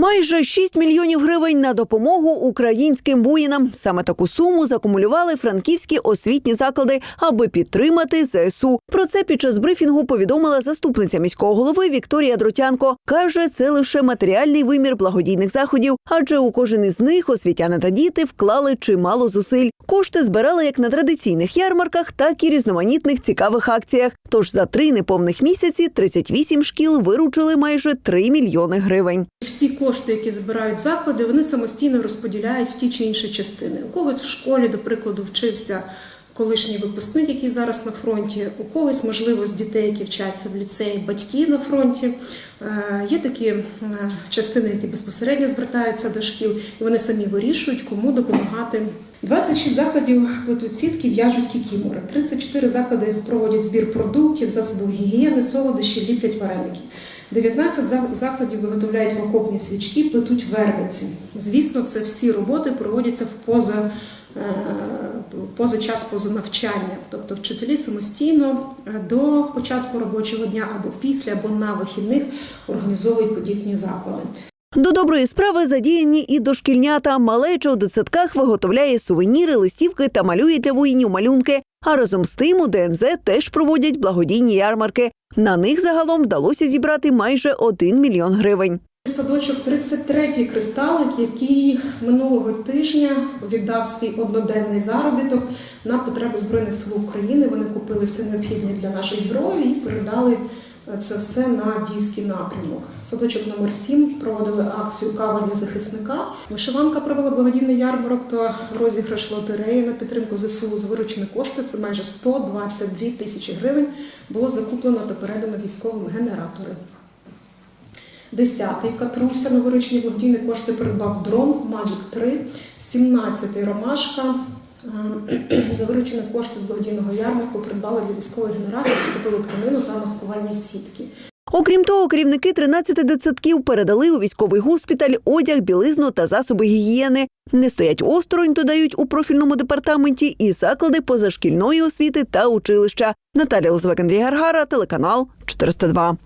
Майже 6 мільйонів гривень на допомогу українським воїнам. Саме таку суму закумулювали франківські освітні заклади, аби підтримати ЗСУ. Про це під час брифінгу повідомила заступниця міського голови Вікторія Дротянко. каже, це лише матеріальний вимір благодійних заходів, адже у кожен із них освітяни та діти вклали чимало зусиль. Кошти збирали як на традиційних ярмарках, так і різноманітних цікавих акціях. Тож за три неповних місяці 38 шкіл виручили майже 3 мільйони гривень. Всі кошти, які збирають заклади, вони самостійно розподіляють в ті чи інші частини. У когось в школі, до прикладу, вчився колишній випускник, який зараз на фронті. У когось, можливо, з дітей, які вчаться в ліцеї, батьки на фронті. Е, Є такі е, частини, які безпосередньо звертаються до шкіл, і вони самі вирішують, кому допомагати. 26 закладів плетуть сітки, в'яжуть кікімори. 34 заклади проводять збір продуктів, засобів гігієни, солодощі, ліплять вареники. 19 закладів виготовляють окопні свічки, плетуть вервиці. Звісно, це всі роботи проводяться в поза, е, поза час поза навчання. Тобто вчителі самостійно е, до початку робочого дня або після, або на вихідних організовують подібні заклади. До доброї справи задіяні і дошкільнята. Малеча у дитсадках виготовляє сувеніри, листівки та малює для воїнів малюнки. А разом з тим у ДНЗ теж проводять благодійні ярмарки. На них загалом вдалося зібрати майже 1 мільйон гривень. Садочок 33-й кристалик, який минулого тижня віддав свій одноденний заробіток на потреби Збройних сил України. Вони купили все необхідне для наших героїв і передали це все на діївський напрямок. Садочок номер 7 проводили акцію Кава для захисника. Вишиванка провела благодійний ярмарок та розіграш лотереї на підтримку ЗСУ з виручені кошти. Це майже 122 тисячі гривень. Було закуплено та передано військовим генератори. Десятий Катруся на виручені благодійні кошти придбав дрон Mavic 3, 17-й Ромашка. е, За виручені кошти з благодійного ярмарку придбали для військових генераторів, скупили тканину та маскувальні сітки. Окрім того, керівники 13 дитсадків передали у військовий госпіталь одяг, білизну та засоби гігієни. Не стоять осторонь, додають у профільному департаменті і заклади позашкільної освіти та училища. Наталя Лозвек, Андрій Гаргара, телеканал 402.